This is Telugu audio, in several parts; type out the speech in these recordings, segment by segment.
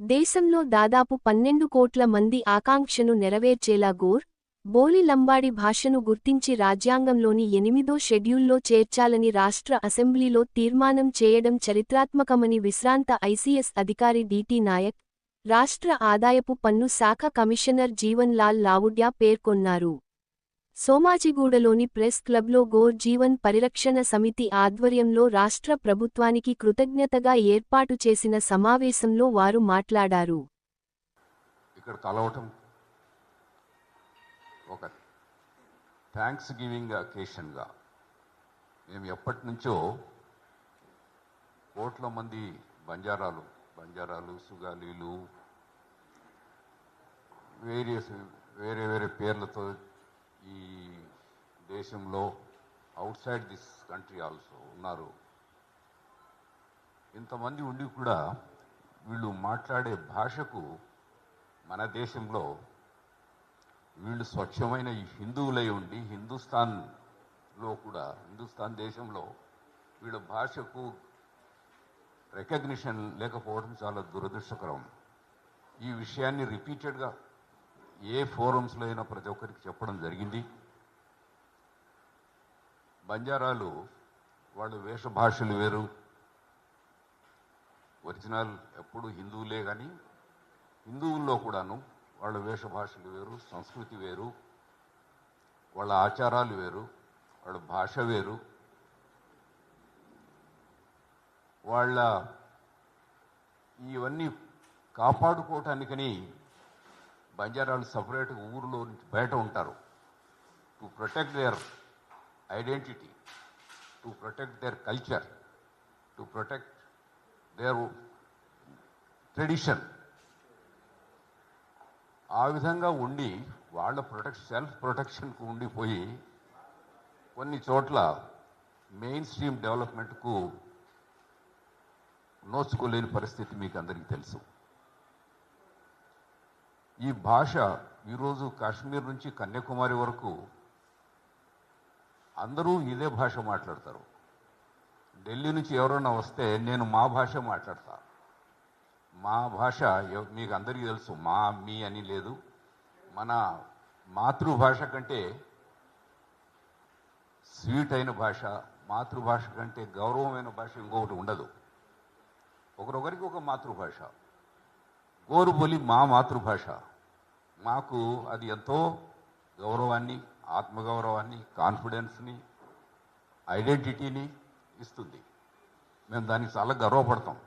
దేశంలో దాదాపు పన్నెండు కోట్ల మంది ఆకాంక్షను నెరవేర్చేలా గోర్ బోలి లంబాడి భాషను గుర్తించి రాజ్యాంగంలోని ఎనిమిదో షెడ్యూల్లో చేర్చాలని రాష్ట్ర అసెంబ్లీలో తీర్మానం చేయడం చరిత్రాత్మకమని విశ్రాంత ఐసీఎస్ అధికారి డిటి నాయక్ రాష్ట్ర ఆదాయపు పన్ను శాఖ కమిషనర్ జీవన్ లాల్ లావుడ్యా పేర్కొన్నారు. సోమాజిగూడలోని ప్రెస్ క్లబ్లో గోర్ జీవన్ పరిరక్షణ సమితి ఆధ్వర్యంలో రాష్ట్ర ప్రభుత్వానికి కృతజ్ఞతగా ఏర్పాటు చేసిన సమావేశంలో వారు మాట్లాడారు. ఇక్కడ కలవటం ఒక థ్యాంక్స్ గివింగ్ అకేషన్గా మేము ఎప్పటి నుంచో కోట్ల మంది బంజారాలు బంజారాలు సుగాలీలు వేరియస్ వేరే వేరే పేర్లతో ఈ దేశంలో outside this country also ఉన్నారు. ఇంతమంది ఉండి కూడా వీళ్ళు మాట్లాడే భాషకు మన దేశంలో వీళ్ళు స్వచ్ఛమైన ఈ హిందువులై ఉండి హిందుస్థాన్లో కూడా హిందుస్థాన్ దేశంలో వీళ్ళ భాషకు రికగ్నిషన్ లేకపోవడం చాలా దురదృష్టకరం. ఈ విషయాన్ని రిపీటెడ్గా ఏ ఫోరమ్స్లో అయినా ప్రతి ఒక్కరికి చెప్పడం జరిగింది. బంజారాలు వాళ్ళ వేషభాషలు వేరు. ఒరిజినల్ ఎప్పుడు హిందువులే కానీ హిందువుల్లో కూడాను వాళ్ళ వేషభాషలు వేరు సంస్కృతి వేరు వాళ్ళ ఆచారాలు వేరు వాళ్ళ భాష వేరు. వాళ్ళ ఇవన్నీ కాపాడుకోవటానికని బంజారాలు సపరేట్గా ఊరిలో నుంచి బయట ఉంటారు. To protect their identity to protect their culture to protect their tradition ఆ విధంగా ఉండి వాళ్ళ ప్రొటెక్ట్ సెల్ఫ్ ప్రొటెక్షన్కు ఉండిపోయి కొన్ని చోట్ల మెయిన్ స్ట్రీమ్ డెవలప్మెంట్కు నోచుకోలేని పరిస్థితి మీకు అందరికీ తెలుసు. ఈ భాష ఈరోజు కాశ్మీర్ నుంచి కన్యాకుమారి వరకు అందరూ ఇదే భాష మాట్లాడతారు. ఢిల్లీ నుంచి ఎవరైనా వస్తే నేను మా భాష మాట్లాడతా. మా భాష మీకు అందరికీ తెలుసు మా మీ అని లేదు. మన మాతృభాష కంటే స్వీట్ అయిన భాష మాతృభాష కంటే గౌరవమైన భాష ఇంకొకటి ఉండదు. ఒకరొకరికి ఒక మాతృభాష. గోరుబొలి మా మాతృభాష. మాకు అది ఎంతో గౌరవాన్ని ఆత్మగౌరవాన్ని కాన్ఫిడెన్స్ని ఐడెంటిటీని ఇస్తుంది. మేము దానికి చాలా గర్వపడతాం.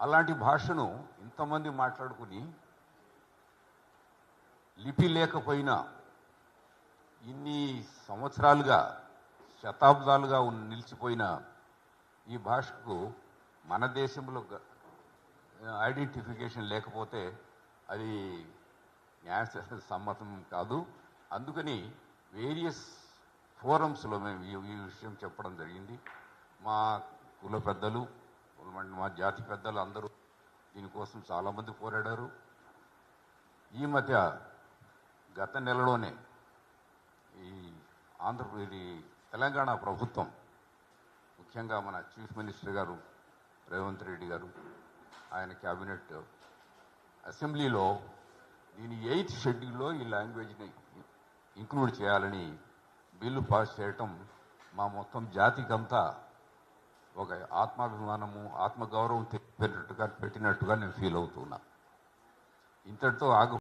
అలాంటి భాషను ఇంతమంది మాట్లాడుకుని లిపి లేకపోయినా ఇన్ని సంవత్సరాలుగా శతాబ్దాలుగా నిలిచిపోయిన ఈ భాషకు మన దేశంలో గ- ఐడెంటిఫికేషన్ లేకపోతే అది న్యాయ సమ్మతం కాదు. అందుకని వేరియస్ ఫోరమ్స్లో మేము ఈ విషయం చెప్పడం జరిగింది. మా కుల పెద్దలు మా జాతి పెద్దలు అందరూ దీనికోసం చాలామంది పోరాడారు. ఈ మధ్య గత నెలలోనే ఈ ఆంధ్రప్రదేశ్ తెలంగాణ ప్రభుత్వం ముఖ్యంగా మన చీఫ్ మినిస్టర్ గారు రేవంత్ రెడ్డి గారు ఆయన క్యాబినెట్ అసెంబ్లీలో దీని ఎయిత్ షెడ్యూల్లో ఈ లాంగ్వేజ్ని ఇంక్లూడ్ చేయాలని బిల్లు పాస్ చేయటం మా మొత్తం జాతికంతా ఒక ఆత్మాభిమానము ఆత్మగౌరవం తెప్పినట్టుగా పెట్టినట్టుగా నేను ఫీల్ అవుతున్నా. ఇంతటితో ఆగు